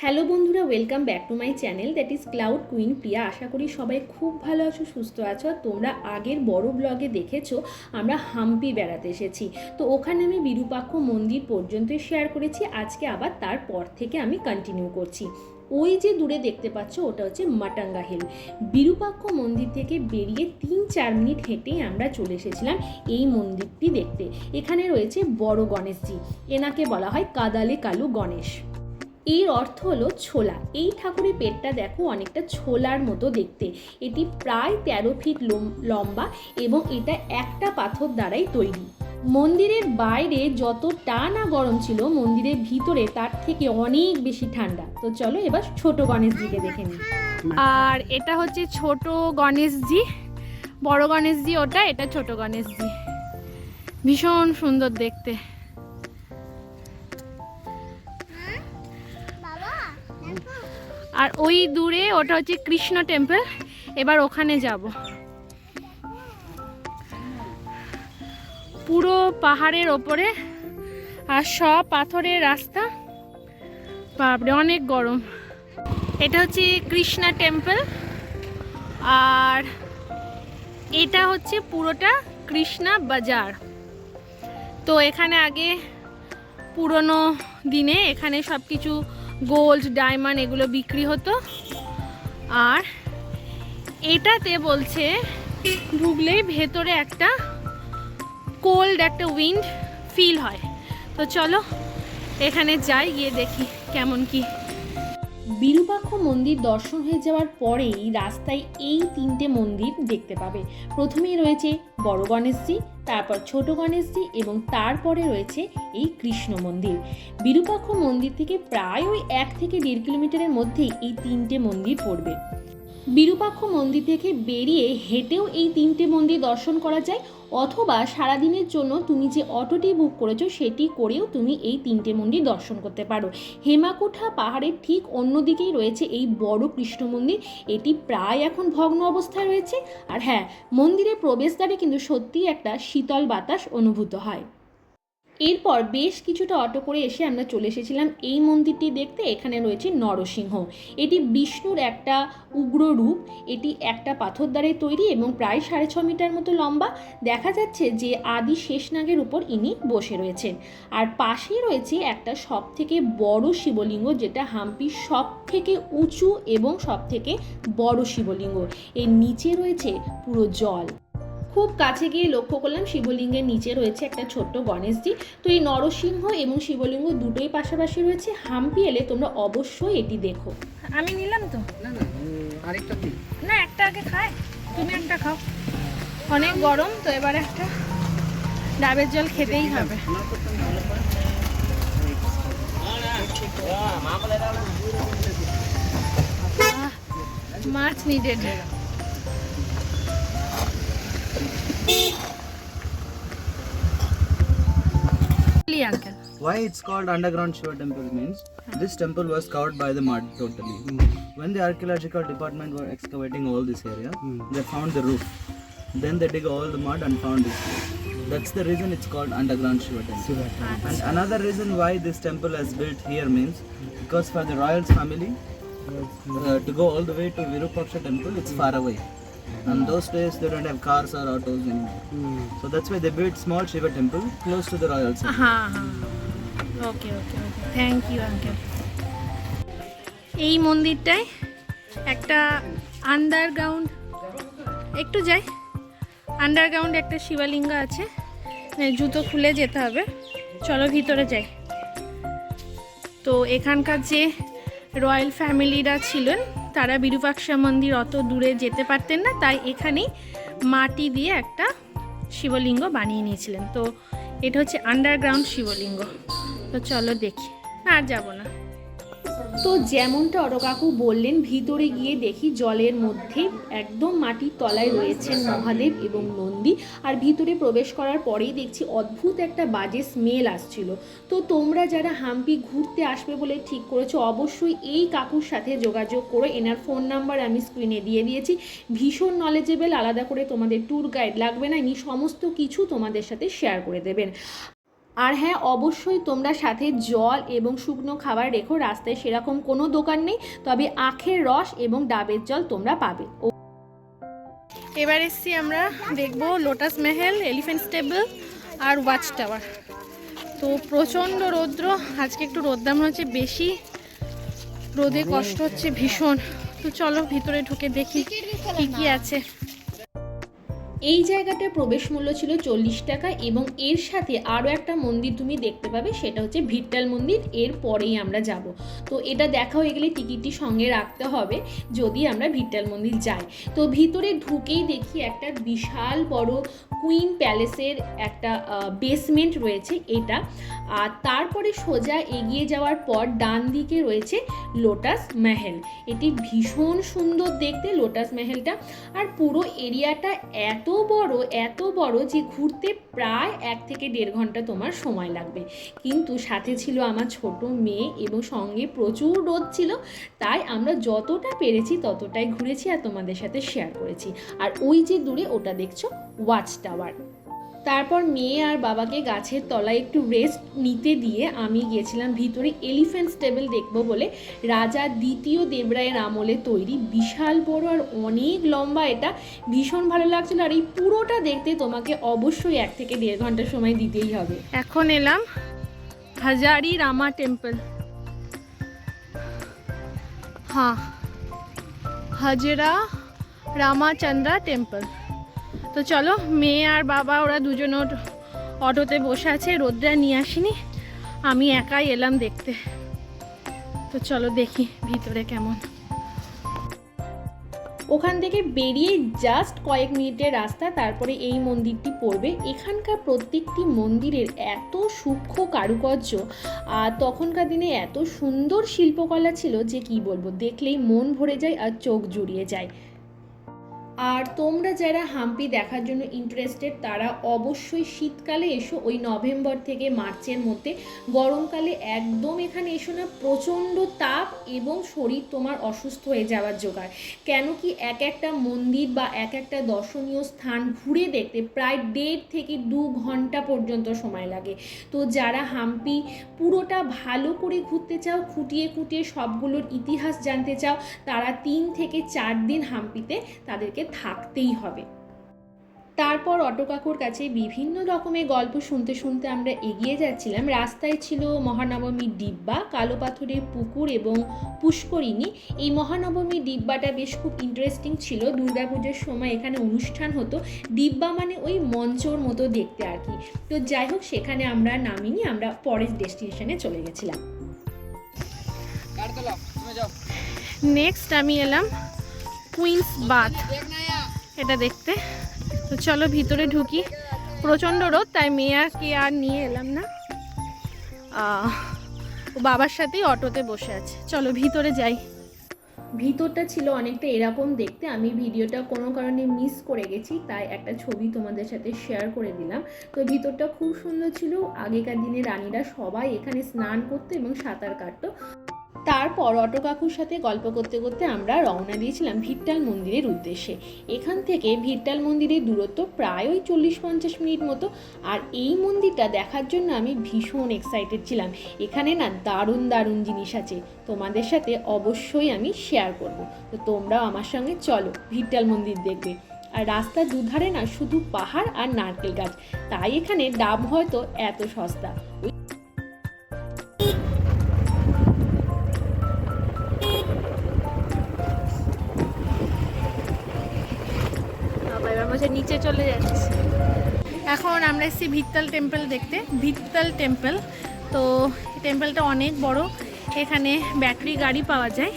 Hello বন্ধুরা welcome back to my channel that is cloud queen Priya আশা করি সবাই খুব ভালো আছো, সুস্থ আছো। তোমরা আগের বড় ব্লগে দেখেছ, আমরা হাম্পি বেড়াতে এসেছি। তো ওখানে আমি বিরূপাক্ষ মন্দির পর্যন্ত শেয়ার করেছি। আজকে আবার তারপর থেকে আমি কন্টিনিউ করছি। ওই যে দূরে দেখতে পাচ্ছ, ওটা হচ্ছে মাটাঙ্গা হিল বিরূপাক্ষ মন্দির থেকে বেরিয়ে তিন চার মিনিট হেঁটেই আমরা চলে এসেছিলাম এই মন্দিরটি দেখতে। এখানে রয়েছে বড় গণেশজি, এনাকে বলা হয় কাদালে কালু গণেশ। এর অর্থ হলো ছোলা। এই ঠাকুরের পেটটা দেখো অনেকটা ছোলার মতো দেখতে। এটি প্রায় তেরো ফিট লম- লম্বা এবং এটা একটা পাথর দ্বারাই তৈরি। মন্দিরের বাইরে যত টানা গরম ছিল, মন্দিরের ভিতরে তার থেকে অনেক বেশি ঠান্ডা। তো চলো এবার ছোট গণেশজিকে দেখে নিই। আর এটা হচ্ছে ছোট গণেশজি, বড় গণেশজি ওটা, এটা ছোট গণেশজি। ভীষণ সুন্দর দেখতে। আর ওই দূরে ওটা হচ্ছে কৃষ্ণ টেম্পল এবার ওখানে যাব। পুরো পাহাড়ের ওপরে আর সব পাথরের রাস্তা। বাপরে, অনেক গরম। এটা হচ্ছে কৃষ্ণা টেম্পল আর এটা হচ্ছে পুরোটা কৃষ্ণা বাজার। তো এখানে আগে পুরনো দিনে এখানে সব কিছু গোল্ড, ডায়মন্ড এগুলো বিক্রি হতো। আর এটাতে বলছে, ঢুকলেই ভেতরে একটা কোল্ড একটা উইন্ড ফিল হয়। তো চলো, এখানে যাই, গিয়ে দেখি কেমন কি বিরূপাক্ষ মন্দির দর্শন হয়ে যাওয়ার পরেই রাস্তায় এই তিনটে মন্দির দেখতে পাবে। প্রথমেই রয়েছে বড় গণেশজি, তারপর ছোট গণেশজি এবং তারপরে রয়েছে এই কৃষ্ণ মন্দির। বিরূপাক্ষ মন্দির থেকে প্রায় ওই এক থেকে দেড় কিলোমিটারের মধ্যেই এই তিনটে মন্দির পড়বে। বিরূপাক্ষ মন্দির থেকে বেরিয়ে হেঁটেও এই তিনটে মন্দির দর্শন করা যায়। অথবা সারাদিনের জন্য তুমি যে অটোটি বুক করেছ, সেটি করেও তুমি এই তিনটে মন্দির দর্শন করতে পারো। হেমাকোঠা পাহাড়ের ঠিক অন্যদিকেই রয়েছে এই বড় কৃষ্ণ মন্দির। এটি প্রায় এখন ভগ্ন অবস্থায় রয়েছে। আর হ্যাঁ মন্দিরের প্রবেশদ্বারে কিন্তু সত্যিই একটা শীতল বাতাস অনুভূত হয়। এরপর বেশ কিছুটা অটো করে এসে আমরা চলে এসেছিলাম। এই মন্দিরটি দেখতে এখানে রয়েছে নরসিংহ। এটি বিষ্ণুর একটা উগ্র রূপ। এটি একটা পাথর দ্বারে তৈরি এবং প্রায় সাড়ে ছ মিটার মতো লম্বা। দেখা যাচ্ছে যে আদি শেষনাগের উপর ইনি বসে রয়েছেন। আর পাশেই রয়েছে একটা সব থেকে বড় শিবলিঙ্গ, যেটা হাম্পির সব থেকে উঁচু এবং সব থেকে বড় শিবলিঙ্গ। এর নিচে রয়েছে পুরো জল। খুব কাছে গিয়ে লক্ষ্য করলাম শিবলিঙ্গের নিচে রয়েছে একটা ছোট্ট গণেশজি। তো এই নরসিংহ এবং শিবলিঙ্গ দুটোই পাশাপাশি রয়েছে। হাম্পি এলে তোমরা অবশ্যই এটি দেখো। আমি নিলাম তো। না না আরেকটা না একটা আগে খায়। তুমি একটা খাও। অনেক গরম তো এবার একটা ডাবের জল খেতেই হবে। মাছ needed Why it's called underground Shiva temple means this temple was covered by the mud totally. When the archaeological department were excavating all this area, they found the roof. Then they dig all the mud and found this. That's the reason it's called underground Shiva temple. And another reason why this temple is built here means because for the royals family uh, to go all the way to Virupaksha temple, it's far away. And those days they don't have cars or autos anymore. So that's why they built small Shiva temple close to the royals. হ্যাঁ হ্যাঁ okay okay okay thank you uncle এই মন্দিরটায় একটা underground একটু যাই। Underground একটা শিবলিঙ্গ আছে। মানে জুতো খুলে যেতে হবে। চলো ভিতরে যাই। তো এখানকার যে রয়্যাল ফ্যামিলিরা ছিলেন তারা বিরূপাক্ষা মন্দির অত দূরে যেতে পারতেন না, তাই এখানেই মাটি দিয়ে একটা শিবলিঙ্গ বানিয়ে নিয়েছিলেন। তো এটা হচ্ছে আন্ডারগ্রাউন্ড শিবলিঙ্গ। তো চলো দেখি, আর যাব না। তো যেমনটা অরকাকু বললেন, ভিতরে গিয়ে দেখি জলের মধ্যে একদম মাটির তলায় রয়েছেন মহাদেব এবং নন্দী। আর ভিতরে প্রবেশ করার পরেই দেখছি অদ্ভুত একটা বাজে স্মেল আসছিল। তো তোমরা যারা হাম্পি ঘুরতে আসবে বলে ঠিক করেছ, অবশ্যই এই কাকুর সাথে যোগাযোগ করে। এনার ফোন নাম্বার আমি স্ক্রিনে দিয়ে দিয়েছি। ভীষণ নলেজেবল আলাদা করে তোমাদের ট্যুর গাইড লাগবে না। ইনি সমস্ত কিছু তোমাদের সাথে শেয়ার করে দেবেন। আর হ্যাঁ অবশ্যই তোমরা সাথে জল এবং শুকনো খাবার রেখো। রাস্তায় সেরকম কোনো দোকান নেই, তবে আখের রস এবং ডাবের জল তোমরা পাবে। এবার এসছি আমরা, দেখব লোটাস মেহেল এলিফ্যান্ট স্টেবল আর ওয়াচ টাওয়ার তো প্রচণ্ড রৌদ্র, আজকে একটু রোদ্দাম হচ্ছে বেশি। রোদে কষ্ট হচ্ছে ভীষণ। তো চলো ভিতরে ঢুকে দেখি কি কি আছে। এই জায়গাটার প্রবেশ মূল্য ছিল চল্লিশ টাকা এবং এর সাথে আরও একটা মন্দির তুমি দেখতে পাবে, সেটা হচ্ছে ভিট্টাল মন্দির। এর পরেই আমরা যাব। তো এটা দেখা হয়ে গেলে টিকিটটি সঙ্গে রাখতে হবে যদি আমরা ভিট্টাল মন্দির যাই। তো ভিতরে ঢুকেই দেখি একটা বিশাল বড় কুইন প্যালেসের একটা বেসমেন্ট রয়েছে এটা। আর তারপরে সোজা এগিয়ে যাওয়ার পর ডান দিকে রয়েছে লোটাস মেহেল এটি ভীষণ সুন্দর দেখতে লোটাস মেহেলটা আর পুরো এরিয়াটা এত বড়, এত বড় যে ঘুরতে প্রায় এক থেকে দেড় ঘণ্টা তোমার সময় লাগবে। কিন্তু সাথে ছিল আমার ছোট মেয়ে এবং সঙ্গে প্রচুর রোদ ছিল, তাই আমরা যতটা পেরেছি ততটাই ঘুরেছি আর তোমাদের সাথে শেয়ার করেছি। আর ওই যে দূরে ওটা দেখছ ওয়াচ টাওয়ার তারপর মেয়ে আর বাবাকে গাছের তলায় একটু রেস্ট নিতে দিয়ে আমি গিয়েছিলাম ভিতরে এলিফ্যান্ট স্টেবল দেখব বলে। রাজা দ্বিতীয় দেবরায়ের আমলে তৈরি। বিশাল বড় আর অনেক লম্বা এটা। ভীষণ ভালো লাগছিল আর এই পুরোটা দেখতে তোমাকে অবশ্যই এক থেকে দেড় ঘণ্টা সময় দিতেই হবে। এখন এলাম হাজারি রামা টেম্পল হ্যাঁ হাজরা রামাচন্দ্রা টেম্পল তো চলো, মেয়ে আর বাবা, ওরা দুজন ওর অটোতে বসে আছে, রোদ্রা নিয়ে আসিনি। আমি একাই এলাম দেখতে। তো চলো দেখি ভিতরে কেমন। ওখান থেকে বেরিয়ে জাস্ট কয়েক মিনিটের রাস্তা, তারপরে এই মন্দিরটি পড়বে। এখানকার প্রত্যেকটি মন্দিরের এত সূক্ষ্ম কারুকার্য, আর তখনকার দিনে এত সুন্দর শিল্পকলা ছিল যে কি বলব, দেখলেই মন ভরে যায় আর চোখ জুড়িয়ে যায়। আর তোমরা যারা হাম্পি দেখার জন্য ইন্টারেস্টেড তারা অবশ্যই শীতকালে এসো। ওই নভেম্বর থেকে মার্চের মধ্যে। গরমকালে একদম এখানে এসো না। প্রচণ্ড তাপ এবং শরীর তোমার অসুস্থ হয়ে যাওয়ার জোগাড়। কেন কি এক একটা মন্দির বা এক একটা দর্শনীয় স্থান ঘুরে দেখতে প্রায় দেড় থেকে দু ঘণ্টা পর্যন্ত সময় লাগে। তো যারা হাম্পি পুরোটা ভালো করে ঘুরতে চাও, খুঁটিয়ে খুঁটিয়ে সবগুলোর ইতিহাস জানতে চাও, তারা তিন থেকে চার দিন হাম্পিতে তাদেরকে থাকতেই হবে। তারপর অটো কাকুর কাছে বিভিন্ন রকমের গল্প শুনতে শুনতে আমরা এগিয়ে যাচ্ছিলাম। রাস্তায় ছিল মহানবমীর ডিব্বা কালো পাথরের পুকুর এবং পুষ্করিণী। এই মহানবমীর ডিব্বাটা বেশ খুব ইন্টারেস্টিং ছিল। দুর্গাপুজোর সময় এখানে অনুষ্ঠান হতো। ডিব্বা মানে ওই মঞ্চর মতো দেখতে আর কি। তো যাই হোক সেখানে আমরা নামিনি আমরা পরের ডেস্টিনেশনে চলে গেছিলাম। নেক্সট আমি এলাম কুইন্স বাথ এটা দেখতে। তো চলো ভিতরে ঢুকি। প্রচণ্ড রোদ, তাই মেয়াকে আর নিয়ে এলাম না। বাবার সাথেই অটোতে বসে আছে। চলো ভিতরে যাই। ভিতরটা ছিল অনেকটা এরকম দেখতে। আমি ভিডিওটা কোনো কারণে মিস করে গেছি, তাই একটা ছবি তোমাদের সাথে শেয়ার করে দিলাম। তো ভিতরটা খুব সুন্দর ছিল। আগেকার দিনে রানীরা সবাই এখানে স্নান করতো এবং সাঁতার কাটতো। তারপর অটো কাকুর সাথে গল্প করতে করতে আমরা রওনা দিয়েছিলাম ভিট্টাল মন্দিরের উদ্দেশ্যে। এখান থেকে ভিট্টাল মন্দিরের দূরত্ব প্রায় ওই চল্লিশ পঞ্চাশ মিনিট মতো। আর এই মন্দিরটা দেখার জন্য আমি ভীষণ এক্সাইটেড ছিলাম। এখানে না দারুণ দারুণ জিনিস আছে। তোমাদের সাথে অবশ্যই আমি শেয়ার করব। তো তোমরাও আমার সঙ্গে চলো ভিট্টাল মন্দির দেখবে। আর রাস্তার দুধারে না শুধু পাহাড় আর নারকেল গাছ। তাই এখানে ডাব হয়তো এত সস্তা। চলে যাচ্ছে। এখন আমরা এসেছি ভিত্তাল টেম্পল দেখতে। ভিত্তাল টেম্পল। তো টেম্পলটা অনেক বড়। এখানে ব্যাটারি গাড়ি পাওয়া যায়।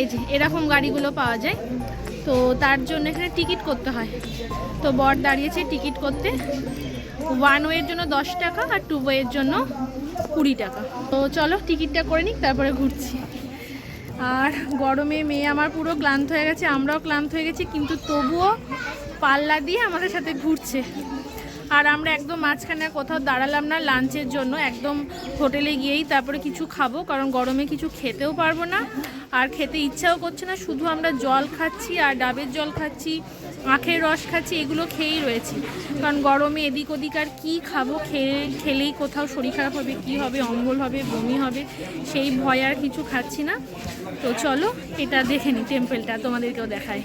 এই যে, এরকম গাড়িগুলো পাওয়া যায়। তো তার জন্য এখানে টিকিট করতে হয়। তো বর দাঁড়িয়েছে টিকিট করতে। ওয়ান ওয়ের জন্য দশ টাকা আর টু ওয়ের জন্য কুড়ি টাকা। তো চলো টিকিটটা করে নিক, তারপরে ঘুরছি। আর গরমে মেয়ে আমার পুরো ক্লান্ত হয়ে গেছে, আমরাও ক্লান্ত হয়ে গেছি, কিন্তু তবুও পাল্লা দিয়ে আমাদের সাথে ঘুরছে। আর আমরা একদম মাঝখানে কোথাও দাঁড়ালাম না লাঞ্চের জন্য, একদম হোটেলে গিয়েই তারপরে কিছু খাব, কারণ গরমে কিছু খেতেও পারব না। আর খেতে ইচ্ছাও করছে না, শুধু আমরা জল খাচ্ছি আর ডাবের জল খাচ্ছি, আখের রস খাচ্ছি, এগুলো খেয়েই রয়েছি। কারণ গরমে এদিক ওদিক আর কী খাব, খেয়ে, খেলেই কোথাও শরীর খারাপ হবে, কী হবে, অম্বল হবে, বমি হবে, সেই ভয় আর কিছু খাচ্ছি না। তো চলো, এটা দেখে নিই টেম্পেলটা তোমাদেরকেও দেখায়।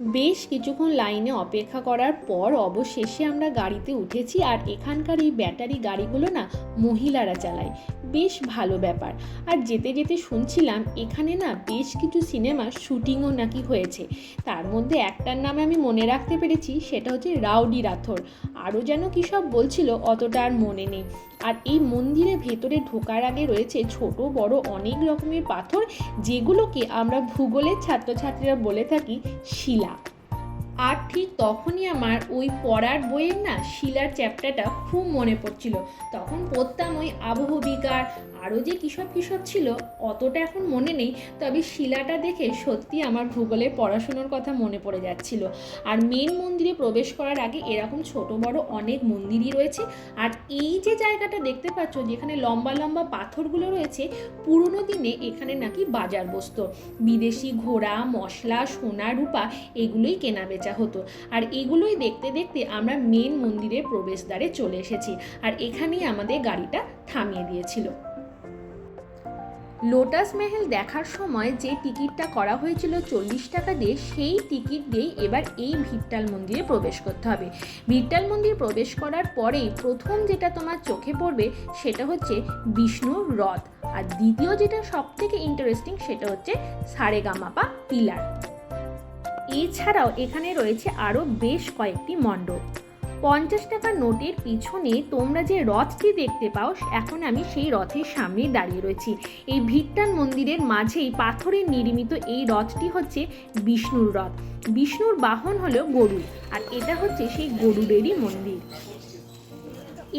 বেশ কিছুক্ষণ লাইনে অপেক্ষা করার পর অবশেষে আমরা গাড়িতে উঠেছি আর এখানকার এই ব্যাটারি গাড়িগুলো না মহিলারা চালায়। বেশ ভালো ব্যাপার। আর যেতে যেতে শুনছিলাম এখানে না বেশ কিছু সিনেমা শুটিংও নাকি হয়েছে। তার মধ্যে একটার নামে আমি মনে রাখতে পেরেছি, সেটা হচ্ছে রাউডি রাথোর। আরও যেন কী সব বলছিল অতটা আর মনে নেই। আর এই মন্দিরে ভেতরে ঢোকার আগে রয়েছে ছোট, বড় অনেক রকমের পাথর, যেগুলোকে আমরা ভূগোলের ছাত্রছাত্রীরা বলে থাকি শিলা। আর ঠিক তখনই আমার ওই পড়ার বইয়ের না শিলার চ্যাপ্টারটা খুব মনে পড়ছিল। তখন পড়তাম ওই আবহবিকার আরও যে কিসব কিসব ছিল, অতটা এখন মনে নেই, তবে শিলাটা দেখে সত্যি আমার ভূগোলে পড়াশুনোর কথা মনে পড়ে যাচ্ছিল। আর মেন মন্দিরে প্রবেশ করার আগে এরকম ছোট বড় অনেক মন্দিরই রয়েছে, আর এই যে জায়গাটা দেখতে পাচ্ছ, যেখানে লম্বা লম্বা পাথরগুলো রয়েছে, পুরনো দিনে এখানে নাকি বাজার বসতো। বিদেশি ঘোড়া, মশলা, সোনা, রূপা, এগুলোই কেনা বেচা হতো। আর এগুলোই দেখতে দেখতে আমরা মেন মন্দিরের প্রবেশদ্বারে চলে এসেছি, আর এখানেই আমাদের গাড়িটা থামিয়ে দিয়েছিল। লোটাস মেহেল দেখার সময় যে টিকিটটা করা হয়েছিল চল্লিশ টাকা দিয়ে, সেই টিকিট দিয়েই এবার এই ভিট্টাল মন্দিরে প্রবেশ করতে হবে। ভিট্টাল মন্দির প্রবেশ করার পরেই প্রথম যেটা তোমার চোখে পড়বে সেটা হচ্ছে বিষ্ণুর রথ। আর দ্বিতীয় যেটা সব থেকে ইন্টারেস্টিং সেটা হচ্ছে সারেগামাপা পিলার। এছাড়াও এখানে রয়েছে আরও বেশ কয়েকটি মণ্ডপ। পঞ্চাশ টাকার নোটের পিছনে তোমরা যে রথটি দেখতে পাও এখন আমি সেই রথের সামনে দাঁড়িয়ে রয়েছি। এই ভিট্টান মন্দিরের মাঝেই পাথরের নির্মিত এই রথটি হচ্ছে বিষ্ণুর রথ। বিষ্ণুর বাহন হলো গরু আর এটা হচ্ছে সেই গরুরেরই মন্দির।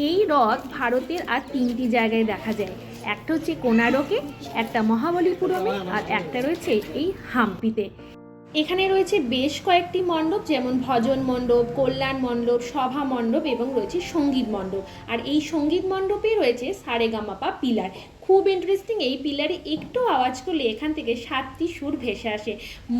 এই রথ ভারতের আর তিনটি জায়গায় দেখা যায়। একটা হচ্ছে কোনারকে, একটা মহাবলীপুরমে, আর একটা রয়েছে এই হাম্পিতে। এখানে রয়েছে বেশ কয়েকটি মণ্ডপ, যেমন ভজন মণ্ডপ, কল্যাণ মণ্ডপ, সভা মণ্ডপ এবং রয়েছে সংগীত মণ্ডপ। আর এই সংগীত মণ্ডপে রয়েছে সারেগামাপা পিলার। খুব ইন্টারেস্টিং এই পিলারে একটু আওয়াজ করলে এখান থেকে সাতটি সুর ভেসে আসে।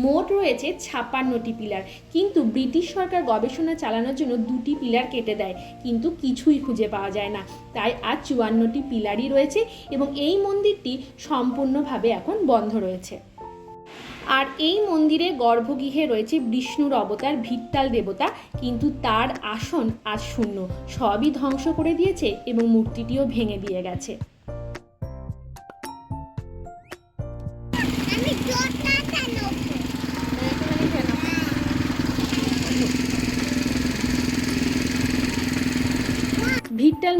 মোট রয়েছে ছাপ্পান্নটি পিলার। কিন্তু ব্রিটিশ সরকার গবেষণা চালানোর জন্য দুটি পিলার কেটে দেয়, কিন্তু কিছুই খুঁজে পাওয়া যায় না। তাই আজ চুয়ান্নটি পিলারই রয়েছে এবং এই মন্দিরটি সম্পূর্ণভাবে এখন বন্ধ রয়েছে। আর এই মন্দিরে গর্ভগৃহে রয়েছে বিষ্ণুর অবতার ভিত্তাল দেবতা, কিন্তু তার আসন আজ শূন্য। সবই ধ্বংস করে দিয়েছে এবং মূর্তিটিও ভেঙে দিয়ে গেছে।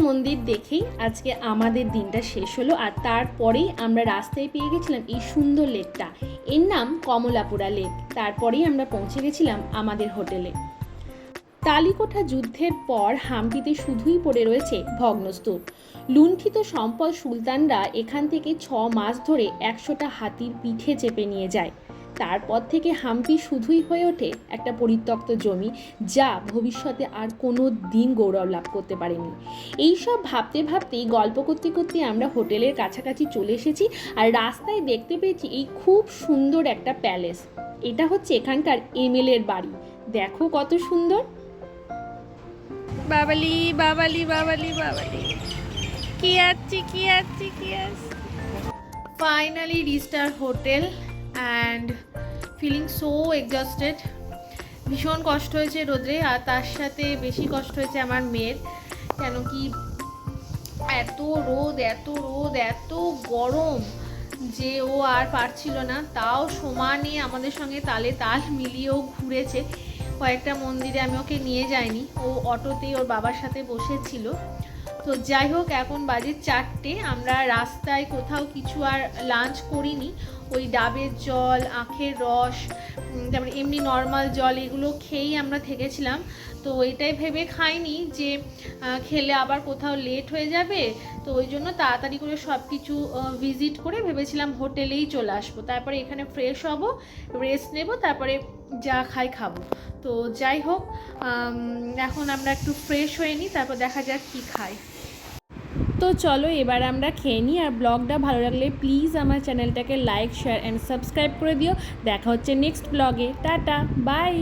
মন্দির দেখেই আজকে আমাদের দিনটা শেষ হলো আর তারপরেই আমরা রাস্তায় পেয়ে গেছিলাম এই সুন্দর লেকটা। এর নাম কমলাপুরা লেক। তারপরেই আমরা পৌঁছে গেছিলাম আমাদের হোটেলে। তালিকোঠা যুদ্ধের পর হাম্পিতে শুধুই পড়ে রয়েছে ভগ্নস্তূপ। লুণ্ঠিত সম্পদ সুলতানরা এখান থেকে ছ মাস ধরে একশোটা হাতির পিঠে চেপে নিয়ে যায়। তারপর থেকে হাম্পি শুধুই হয়ে ওঠে একটা পরিত্যক্ত জমি যা ভবিষ্যতে আর কোনো দিন গৌরব লাভ করতে পারেনি। এইসব ভাবতে ভাবতেই গল্প করতে করতে আমরা হোটেলের কাছাকাছি চলে এসেছি আর রাস্তায় দেখতে পেয়েছি এই খুব সুন্দর একটা প্যালেস। এটা হচ্ছে এখানকার এমএলএর বাড়ি। দেখো কত সুন্দর। বাবালি বাবালি বাবালি বাবালি। কি আসছি কি আসছি কি আসছি? Finally reached our hotel and feeling so exhausted ভীষণ কষ্ট হয়েছে রোদ্রে, আর তার সাথে বেশি কষ্ট হয়েছে আমার মেয়ের। কেন কি এত রোদ এত রোদ, এত গরম যে ও আর পারছিল না। তাও সমানে আমাদের সঙ্গে তালে তাল মিলিয়েও ঘুরেছে। কয়েকটা মন্দিরে আমি ওকে নিয়ে যাইনি। ও অটোতেই ওর বাবার সাথে বসেছিল। তো যাই হোক, এখন বাজে চারটে। আমরা রাস্তায় কোথাও কিছু আর লাঞ্চ করিনি। ওই ডাবের জল, আখের রস তারপরে এমনি নর্মাল জল এগুলো খেয়েই আমরা থেকেছিলাম। তো এটাই ভেবে খাইনি যে খেলে আবার কোথাও লেট হয়ে যাবে। তো ওই জন্য তাড়াতাড়ি করে সব কিছু ভিজিট করে ভেবেছিলাম হোটেলেই চলে আসব। তারপরে এখানে ফ্রেশ হব রেস্ট নেব, তারপরে যা খাই খাব। তো যাই হোক এখন আমরা একটু ফ্রেশ হয়ে নিই তারপর দেখা যাক কী খাই। তো চলো, এবার আমরা খেয়ে নিই। আর ব্লগটা ভালো লাগলে প্লিজ আমার চ্যানেলটাকে লাইক শেয়ার অ্যান্ড সাবস্ক্রাইব করে দিও। দেখা হচ্ছে নেক্সট ব্লগে টাটা বাই